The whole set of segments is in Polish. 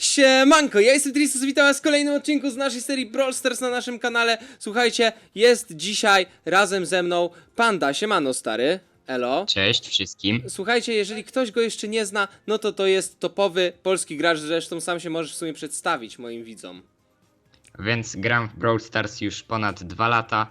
Siemanko, ja jestem Tristus, witam was w kolejnym odcinku z naszej serii Brawl Stars na naszym kanale. Słuchajcie, jest dzisiaj razem ze mną Panda, siemano stary, elo. Cześć wszystkim. Słuchajcie, jeżeli ktoś go jeszcze nie zna, no to to jest topowy polski gracz, zresztą sam się możesz w sumie przedstawić moim widzom. Więc gram w Brawl Stars już ponad 2 lata.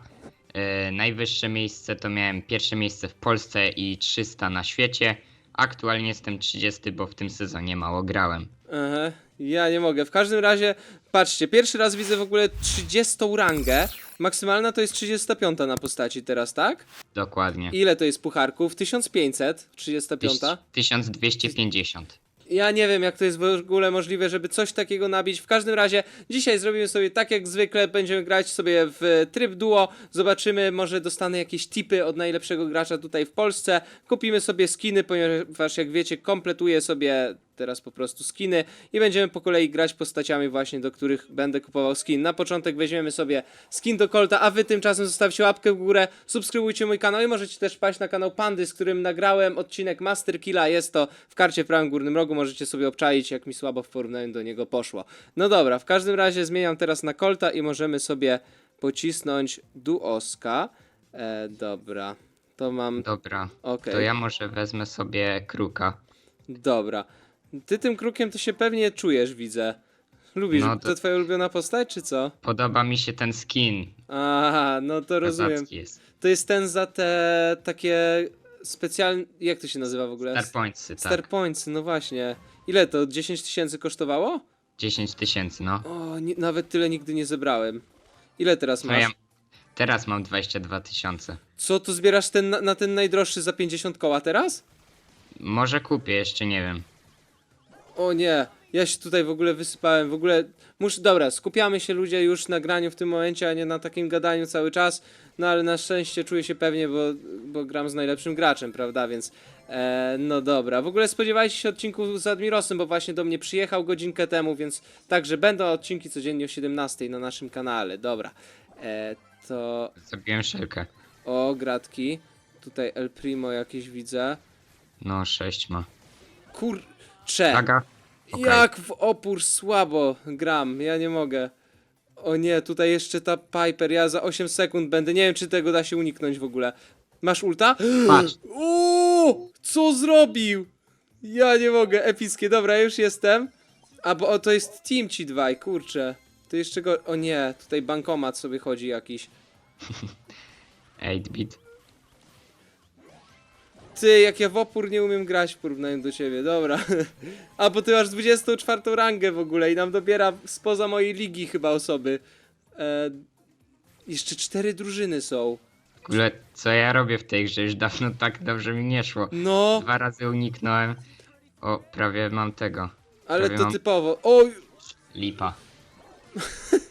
E, najwyższe miejsce to miałem pierwsze miejsce w Polsce i 300 na świecie. Aktualnie jestem 30, bo w tym sezonie mało grałem. Aha, ja nie mogę. W każdym razie, patrzcie, pierwszy raz widzę w ogóle 30 rangę. Maksymalna to jest 35 na postaci teraz, tak? Dokładnie. Ile to jest pucharków? 1500, 35. Tyś- 1250. Ja nie wiem, jak to jest w ogóle możliwe, żeby coś takiego nabić. W każdym razie, dzisiaj zrobimy sobie tak jak zwykle. Będziemy grać sobie w tryb duo. Zobaczymy, może dostanę jakieś tipy od najlepszego gracza tutaj w Polsce. Kupimy sobie skiny, ponieważ jak wiecie, kompletuję sobie teraz po prostu skiny i będziemy po kolei grać postaciami właśnie, do których będę kupował skin. Na początek weźmiemy sobie skin do Colta, a wy tymczasem zostawcie łapkę w górę, subskrybujcie mój kanał i możecie też paść na kanał Pandy, z którym nagrałem odcinek Master Killa. Jest to w karcie w prawym górnym rogu, możecie sobie obczaić, jak mi słabo w porównaniu do niego poszło. No dobra, w każdym razie zmieniam teraz na Colta i możemy sobie pocisnąć duoska. E, dobra, to mam... Dobra. Okej. To ja może wezmę sobie kruka. Dobra. Ty tym krukiem to się pewnie czujesz, widzę. Lubisz, No to... to- twoja ulubiona postać, czy co? Podoba mi się ten skin. Aha, no to rozumiem. Kozacki jest. To jest ten za te takie specjalne... Jak to się nazywa w ogóle? Star Pointsy, tak. Star Points, no właśnie. Ile to? 10 tysięcy kosztowało? 10 tysięcy, no. O, nie, nawet tyle nigdy nie zebrałem. Ile teraz No masz? ja teraz mam 22 tysiące. Co, to zbierasz ten, na, na ten najdroższy za 50 koła teraz? Może kupię, jeszcze nie wiem. O nie, ja się tutaj w ogóle wysypałem, w ogóle muszę, dobra, skupiamy się ludzie już na graniu w tym momencie, a nie na takim gadaniu cały czas, no ale na szczęście czuję się pewnie, bo, bo gram z najlepszym graczem, prawda, więc e, no dobra, w ogóle spodziewajcie się odcinku z Admirosem, bo właśnie do mnie przyjechał godzinkę temu, więc także będą odcinki codziennie o 17 na naszym kanale, dobra, e, to Zrobiłem szelkę. o gratki, tutaj El Primo jakieś widzę, No, 6 ma. Okej. Jak w opór słabo gram, ja nie mogę. O nie, tutaj jeszcze ta Piper, ja za 8 sekund będę, nie wiem czy tego da się uniknąć w ogóle. Masz ulta? Patrz. Uuu, co zrobił? Ja nie mogę, epickie, dobra, już jestem. A bo o, to jest team ci dwaj, kurczę. To jeszcze go, o nie, tutaj bankomat sobie chodzi jakiś. 8-bit. Ty, jak ja w opór nie umiem grać w porównaniu do ciebie, dobra. A bo ty masz 24 rangę w ogóle i nam dobiera spoza mojej ligi chyba osoby. E, jeszcze cztery drużyny są. W ogóle, co ja robię w tej grze? Już dawno tak dobrze mi nie szło. No, Dwa razy uniknąłem. O, prawie mam tego. ale prawie to mam typowo. Oj, Lipa.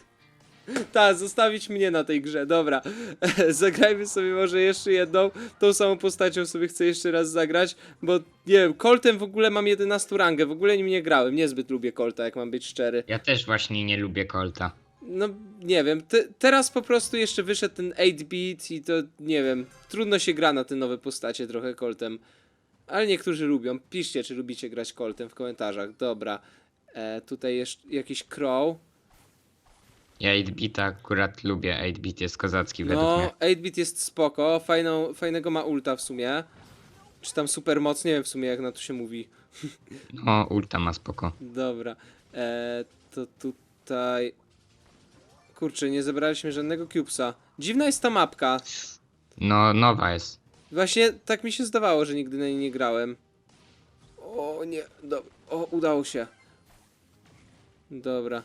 ta, zostawić mnie na tej grze, dobra. Zagrajmy sobie może jeszcze jedną. Tą samą postacią sobie chcę jeszcze raz zagrać, bo nie wiem, Coltem w ogóle mam 11 rangę, w ogóle nim nie grałem, niezbyt lubię Colta, jak mam być szczery. Ja też właśnie nie lubię Colta. No, nie wiem, te, teraz po prostu jeszcze wyszedł ten 8-bit i to, nie wiem, trudno się gra na te nowe postacie trochę Coltem. Ale niektórzy lubią. Piszcie, czy lubicie grać Coltem w komentarzach. Dobra. E, tutaj jeszcze jakiś Crow. Ja 8-bita akurat lubię. 8-bit jest kozacki według No, mnie. 8-bit jest spoko. Fajną, fajnego ma ulta w sumie. Czy tam super moc, nie wiem w sumie jak na to się mówi. No, ulta ma spoko. Dobra. E, to tutaj... Kurczę, nie zebraliśmy żadnego cubesa. Dziwna jest ta mapka. No, nowa jest. Właśnie tak mi się zdawało, że nigdy na niej nie grałem. O nie, dobra. O, udało się. Dobra.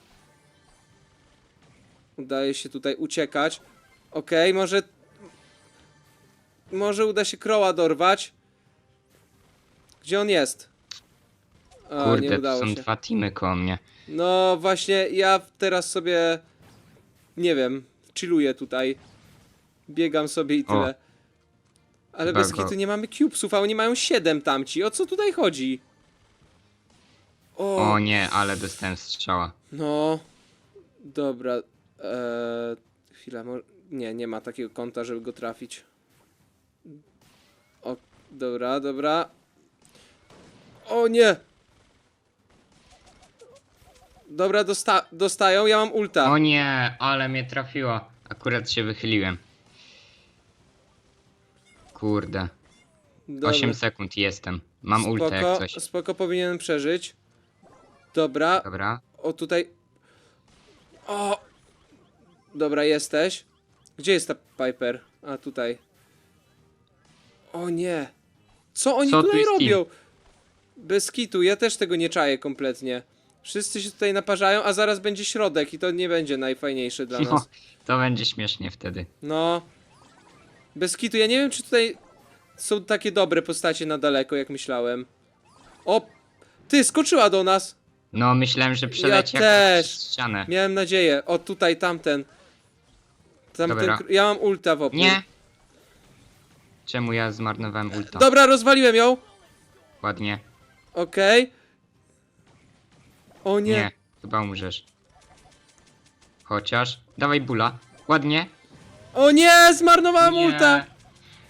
Udaje się tutaj uciekać. Okej, może... Może uda się Kroła dorwać. Gdzie on jest? A, nie Kurde, to udało są się. dwa teamy koło mnie. No właśnie, ja teraz sobie nie wiem, chilluję tutaj. Biegam sobie i O. tyle. Ale bez go- kitu nie mamy cubesów, a oni mają 7 tamci. O co tutaj chodzi? O, O nie, ale dostałem strzała. no. Dobra. Eee, chwila, nie, nie ma takiego konta, żeby go trafić. O, dobra, dobra. O nie! Dobra, dosta dostają, ja mam ulta. O nie, ale mnie trafiło. Akurat się wychyliłem. Kurde. Dobra. 8 sekund jestem. Mam ultę jak coś. Spoko, powinienem przeżyć. Dobra, Dobra. o tutaj. O! Dobra, jesteś. Gdzie jest ta Piper? A tutaj. O nie. Co oni Co tu tutaj jest robią? Bez kitu, ja też tego nie czaję kompletnie. Wszyscy się tutaj naparzają, a zaraz będzie środek i to nie będzie najfajniejsze dla No, nas. to będzie śmiesznie wtedy. No. Bez kitu, ja nie wiem czy tutaj są takie dobre postacie na daleko, jak myślałem. O! Ty, skoczyła do nas! No, myślałem, że przeleci Ja jak też. przez ścianę. Miałem nadzieję. O, tutaj, tamten. Tamten. Dobra. kr- Ja mam ulta w opór. Nie! Czemu ja zmarnowałem ulta? Dobra, rozwaliłem ją. Ładnie. Okej. O nie. Nie. chyba umrzesz. Chociaż. Dawaj bula. Ładnie. O nie, zmarnowałem Nie. ulta.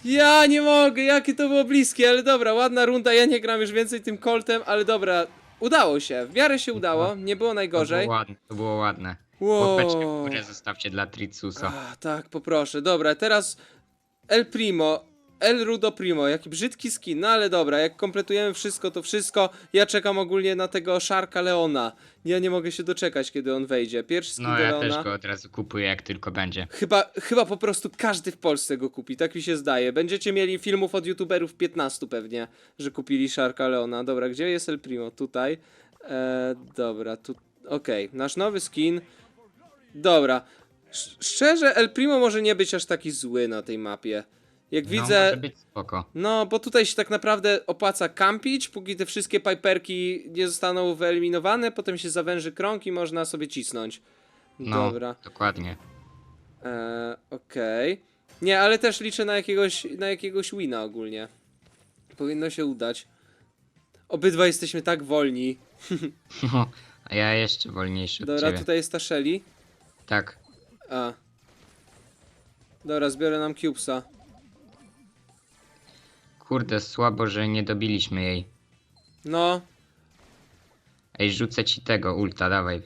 Ja nie mogę, jakie to było bliskie, ale dobra, ładna runda. Ja nie gram już więcej tym koltem, ale dobra. Udało się, w miarę się udało, nie było To najgorzej. było ładne. To było ładne. Wow. Łapeczkę w górę zostawcie dla Tritsusa. A, tak, poproszę. Dobra, teraz El Primo. El Rudo Primo, jaki brzydki skin, no ale dobra, jak kompletujemy wszystko, to wszystko. Ja czekam ogólnie na tego Szarka Leona. Ja nie mogę się doczekać, kiedy on wejdzie. Pierwszy skin No do ja Leona. też go od razu kupuję jak tylko będzie. Chyba, chyba po prostu każdy w Polsce go kupi, tak mi się zdaje. Będziecie mieli filmów od youtuberów 15 pewnie, że kupili Szarka Leona. Dobra, gdzie jest El Primo? Tutaj. E, dobra, tu. Okej, nasz nowy skin. Dobra. Sz- szczerze, El Primo może nie być aż taki zły na tej mapie. Jak No, widzę. może być spoko. No, bo tutaj się tak naprawdę opłaca kampić, póki te wszystkie piperki nie zostaną wyeliminowane, potem się zawęży krąg i można sobie cisnąć. No, Dobra. dokładnie. Eee, okej. Nie, ale też liczę na jakiegoś, na jakiegoś wina ogólnie. Powinno się udać. Obydwa jesteśmy tak wolni. No, a ja jeszcze wolniejszy od Dobra, ciebie. tutaj jest ta Shelly. Tak. A. Dobra, zbiorę nam Cubesa. Kurde, słabo, że nie dobiliśmy jej. No, Ej, rzucę ci tego ulta, dawaj.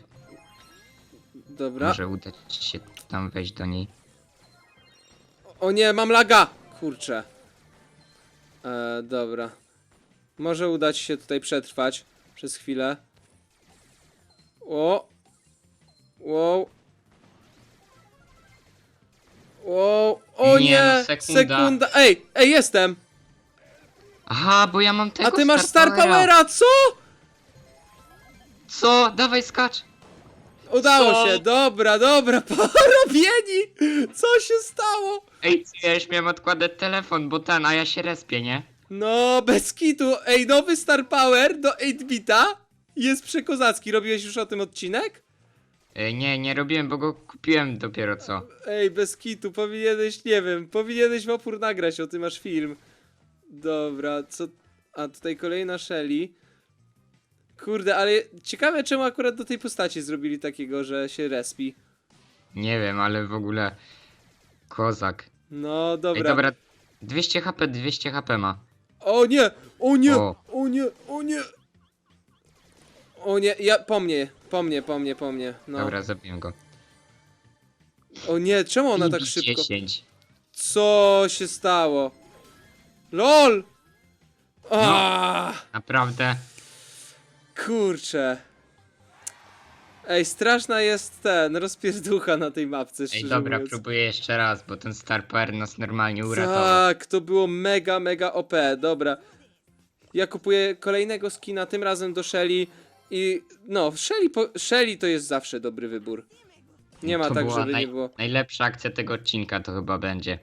dobra. Może uda ci się tam wejść do niej. O nie, mam laga! Kurczę. Eee, dobra. Może uda ci się tutaj przetrwać przez chwilę. O Nie, no, sekunda. Ej, ej, jestem! Aha, bo ja mam tego A ty masz Star Powera. Powera, co? Co? Dawaj, skacz! Udało Co? się, dobra, dobra, porobieni! Co się stało? Ej, co, ja już miałem odkładać telefon, bo ten, a ja się respię, nie? No, bez kitu. Ej, nowy Star Power do 8-bita jest przekozacki. Robiłeś już o tym odcinek? Ej, nie, nie robiłem, bo go kupiłem dopiero co. Ej, bez kitu, powinieneś, nie wiem, powinieneś w opór nagrać, o tym masz film. Dobra, co... A tutaj kolejna Shelly. Kurde, ale ciekawe czemu akurat do tej postaci zrobili takiego, że się respi. Nie wiem, ale w ogóle... Kozak. No, dobra. Ej, dobra, 200 HP, 200 HP ma. O nie, o nie, O. o nie, o nie. O nie, ja, po mnie, po mnie, po mnie, po mnie. No. Dobra, zabiłem go. O nie, czemu ona tak szybko? 10. Co się stało? LOL! A, Naprawdę? kurczę. Ej, straszna jest ten, rozpierducha na tej mapce, Ej, szczerze dobra, mówiąc. próbuję jeszcze raz, bo ten Star Power nas normalnie uratował. Tak, to było mega, mega OP, dobra. Ja kupuję kolejnego skina, tym razem do Shelly i no, Shelly, po... Shelly to jest zawsze dobry wybór. Nie ma to tak, była żeby naj... nie było. Najlepsza akcja tego odcinka to chyba będzie.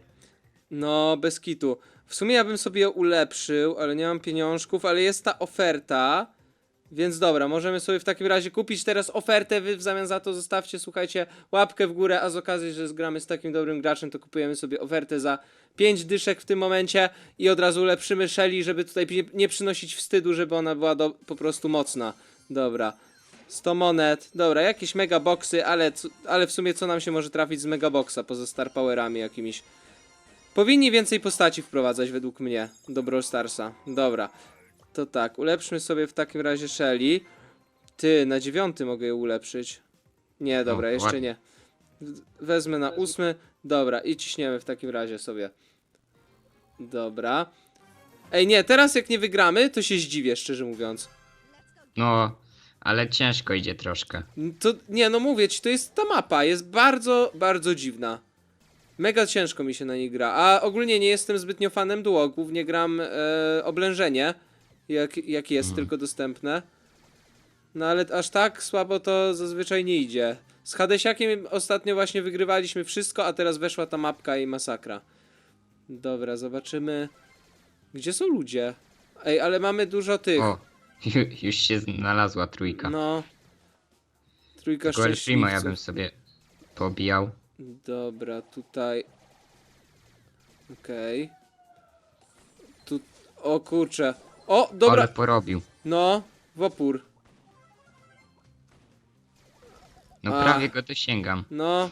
No, bez kitu. W sumie ja bym sobie ją ulepszył, ale nie mam pieniążków, ale jest ta oferta. Więc dobra, możemy sobie w takim razie kupić teraz ofertę, wy w zamian za to zostawcie, słuchajcie, łapkę w górę, a z okazji, że zgramy z takim dobrym graczem, to kupujemy sobie ofertę za 5 dyszek w tym momencie i od razu ulepszymy Shelly, żeby tutaj nie, nie przynosić wstydu, żeby ona była do, po prostu mocna. Dobra. 100 monet, dobra, jakieś megaboxy, ale, ale w sumie co nam się może trafić z megaboxa poza Star Powerami jakimiś. Powinni więcej postaci wprowadzać według mnie do Brawl Starsa. Dobra. To tak, ulepszmy sobie w takim razie Shelly. Ty, na dziewiąty mogę je ulepszyć. Nie, dobra, O, jeszcze nie. Wezmę na ósmy. Dobra, i ciśniemy w takim razie sobie. Dobra. Ej, nie, teraz jak nie wygramy, to się zdziwię, szczerze mówiąc. No, ale ciężko idzie troszkę. To, nie, no mówię ci, to jest ta mapa, jest bardzo, bardzo dziwna. Mega ciężko mi się na niej gra, a ogólnie nie jestem zbytnio fanem duo, głównie gram e, oblężenie, jak, jak jest Mhm. tylko dostępne. No ale aż tak słabo to zazwyczaj nie idzie. Z Hadesiakiem ostatnio właśnie wygrywaliśmy wszystko, a teraz weszła ta mapka i masakra. Dobra, zobaczymy. Gdzie są ludzie? Ej, ale mamy dużo tych. O, ju, już się znalazła trójka. No. Trójka Tylko El Primo ja bym sobie pobijał. Dobra, tutaj. Okej. Tu. O kurczę. O, dobra. Ale porobił. No, w opór. No A. prawie go dosięgam. No,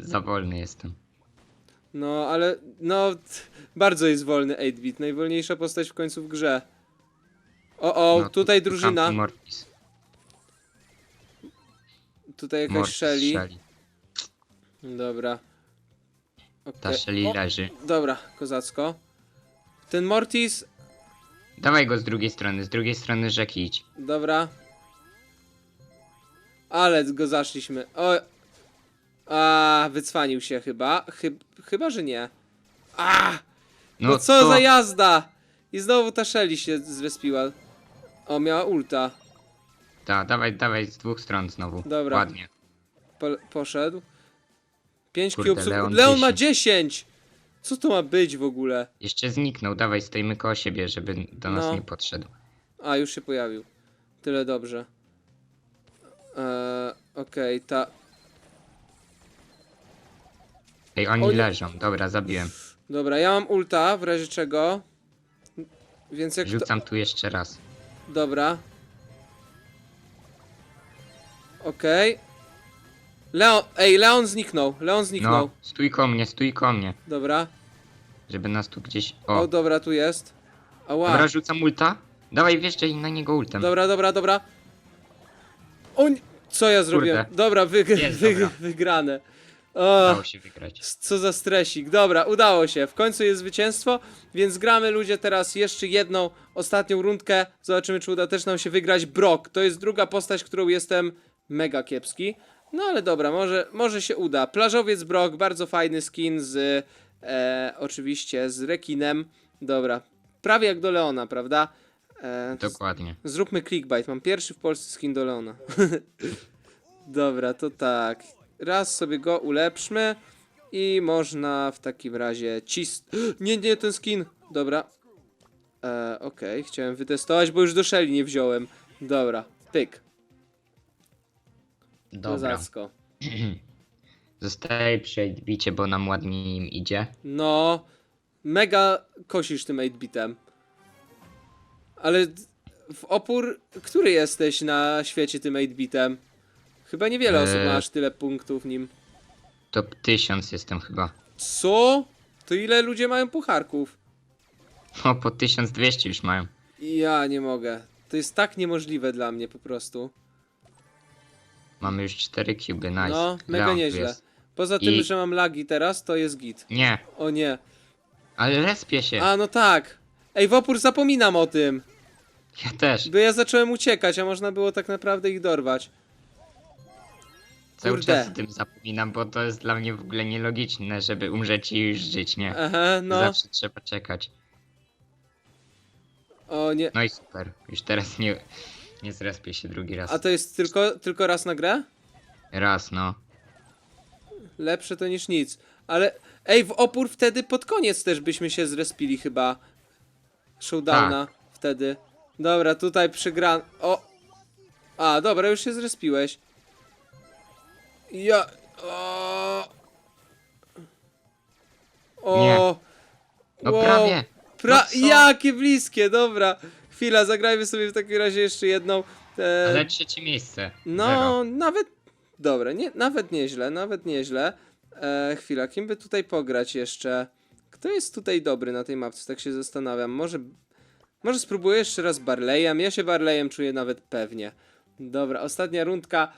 Za wolny jestem. no, ale. No, bardzo jest wolny 8-bit. Najwolniejsza postać w końcu w grze. O, o, No, tutaj tu drużyna. Campi Mortis. Tutaj jakaś Mortis Shelly. Shelly. Dobra. Ta Okej. Shelly O, leży. Dobra, kozacko. Ten Mortis. Dawaj go z drugiej strony, z drugiej strony rzeki idź. Dobra. Ale go zaszliśmy. O. A, wycwanił się chyba. Chyb, chyba, że nie. A! No, No, co za jazda! I znowu ta Shelly się zrespiła. O, miała ulta. Ta, dawaj, dawaj z dwóch stron znowu. Dobra. Ładnie. Po, poszedł. 5 Kurde, cubesów. Leon, Leon ma 10! Co to ma być w ogóle? Jeszcze zniknął, dawaj, stoimy koło siebie, żeby do nas No. nie podszedł. A, już się pojawił. Tyle dobrze. Eee, Okej, ta. Ej, oni O nie. leżą. Dobra, zabiłem. Dobra, ja mam ulta, w razie czego. Więc jak to... Rzucam tu jeszcze raz. Dobra. Okej. Leon, ej, Leon zniknął, Leon zniknął. No, stój ko mnie, stój ko mnie. Dobra. Żeby nas tu gdzieś... O. O, dobra, tu jest. Ała. dobra, rzucam ulta. Dawaj, wjeżdżaj na niego ultem. Dobra, dobra, dobra. O, nie- co ja zrobiłem? Dobra, wyg Jest, wyg dobra. wygrane. O, Udało się wygrać. co za stresik. Dobra, udało się. W końcu jest zwycięstwo, więc gramy ludzie teraz jeszcze jedną, ostatnią rundkę. Zobaczymy, czy uda też nam się wygrać. Brock, to jest druga postać, którą jestem mega kiepski. No ale dobra, może, może się uda. Plażowiec Brock, bardzo fajny skin z, e, oczywiście, z rekinem. Dobra, prawie jak do Leona, prawda? E, Dokładnie. Zróbmy clickbait. Mam pierwszy w Polsce skin do Leona. Dobra, to tak. Raz sobie go ulepszmy i można w takim razie cis... Nie, nie, ten skin. Dobra. E, Okej, chciałem wytestować, bo już do Shelly nie wziąłem. Dobra, pyk. Dobra. Kozacko. Zostaje przy bicie, bo nam ładnie im idzie. No, mega kosisz tym 8-bitem. Ale w opór, który jesteś na świecie tym 8-bitem? Chyba niewiele osób ma aż tyle punktów nim. Top 1000 jestem chyba. Co? To ile ludzie mają pucharków? O, po 1200 już mają. Ja nie mogę. To jest tak niemożliwe dla mnie po prostu. Mamy już 4 cuby, nice. No, mega nieźle. jest. Poza tym, I- że mam lagi teraz, to jest git. Nie, O nie. ale respię się. A, no tak. Ej, w opór zapominam o tym. Ja też. Bo ja zacząłem uciekać, a można było tak naprawdę ich dorwać. Cały Kurde. czas o tym zapominam, bo to jest dla mnie w ogóle nielogiczne, żeby umrzeć i już żyć, nie? Aha, no. Zawsze trzeba czekać. O nie. No i super. Już teraz nie, nie zrespię się drugi raz. A to jest tylko, tylko raz na grę? Raz, no. Lepsze to niż nic. Ale, ej, w opór wtedy pod koniec też byśmy się zrespili chyba. Showdowna Tak. wtedy. Dobra, tutaj przygran... O! A, dobra, już się zrespiłeś. Ja... O! O! Nie. No Wow. prawie. Pra... No co? Jakie bliskie, dobra. Chwila, zagrajmy sobie w takim razie jeszcze jedną. E... Ale trzecie miejsce. No, Zero. nawet. Dobra, nie, nawet nieźle, nawet nieźle. E, chwila, kim by tutaj pograć jeszcze? Kto jest tutaj dobry na tej mapce? Tak się zastanawiam. Może. Może spróbuję jeszcze raz Barleyem. Ja się Barleyem czuję nawet pewnie. Dobra, ostatnia rundka.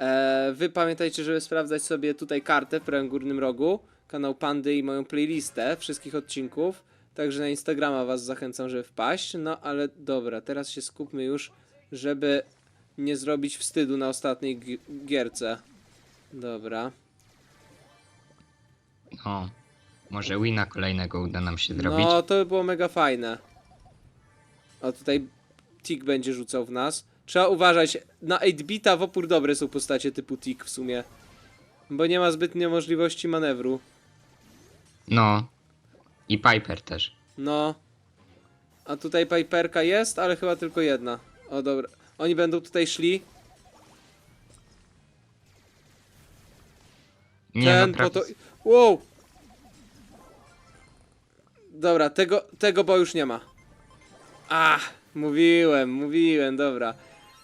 E, wy pamiętajcie, żeby sprawdzać sobie tutaj kartę w prawym górnym rogu. Kanał Pandy i moją playlistę wszystkich odcinków. Także na Instagrama was zachęcam, żeby wpaść. No ale dobra, teraz się skupmy już, żeby nie zrobić wstydu na ostatniej gi- gierce. Dobra. No, może wina kolejnego uda nam się zrobić. No, to by było mega fajne. O, tutaj Tik będzie rzucał w nas. Trzeba uważać, na 8-bita w opór dobre są postacie typu Tik w sumie. Bo nie ma zbytnio możliwości manewru. No. I Piper też. No. A tutaj Piperka jest, ale chyba tylko jedna. O, dobra. Oni będą tutaj szli. Nie, Ten no po to... Wow! Dobra, tego, tego bo już nie ma. Ach, mówiłem, mówiłem, dobra.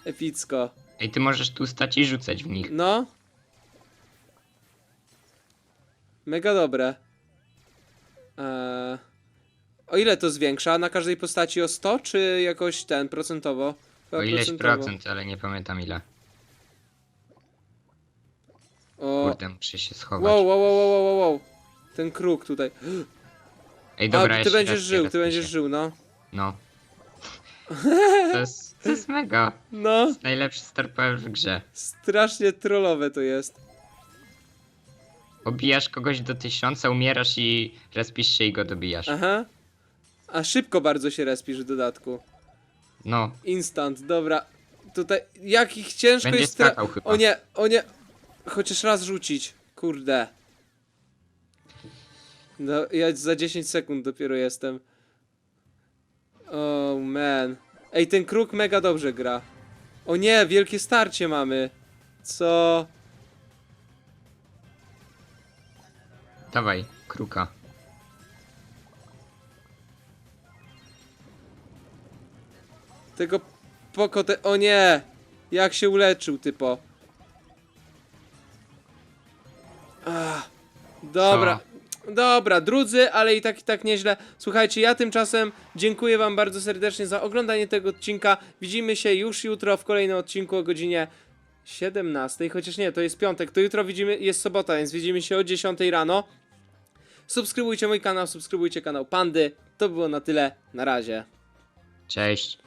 Epicko. Ej, ty możesz tu stać i rzucać w nich. No. Mega dobre. Eee, o ile to zwiększa? Na każdej postaci o 100, czy jakoś ten, procentowo? Chyba O ileś procentowo. procent, ale nie pamiętam ile. O, Kurde, muszę się schować. wow, wow, wow, wow, wow, wow. Ten kruk tutaj. Ej, dobra, A, ty będziesz respię, żył, ty będziesz żył, no. No. To jest, to jest mega. No, jest najlepszy star power w grze. strasznie trollowe to jest. Obijasz kogoś do tysiąca, umierasz i respisz się i go dobijasz. Aha. A szybko bardzo się respisz w dodatku. No, Instant, dobra. Tutaj, jak ich ciężko Będzie jest... tra- skakał chyba. O nie, o nie. Chociaż raz rzucić. Kurde. No, ja za 10 sekund dopiero jestem. Oh man. Ej, ten kruk mega dobrze gra. O nie, wielkie starcie mamy. Co? dawaj, kruka. Tego pokote... O nie! Jak się uleczył, typo. Ach, dobra. Dobra, drudzy, ale i tak i tak nieźle. Słuchajcie, ja tymczasem dziękuję wam bardzo serdecznie za oglądanie tego odcinka. Widzimy się już jutro w kolejnym odcinku o godzinie 17, chociaż nie, to jest piątek, to jutro widzimy, jest sobota, więc widzimy się o 10 rano. Subskrybujcie mój kanał, subskrybujcie kanał Pandy. To było na tyle, na razie. Cześć.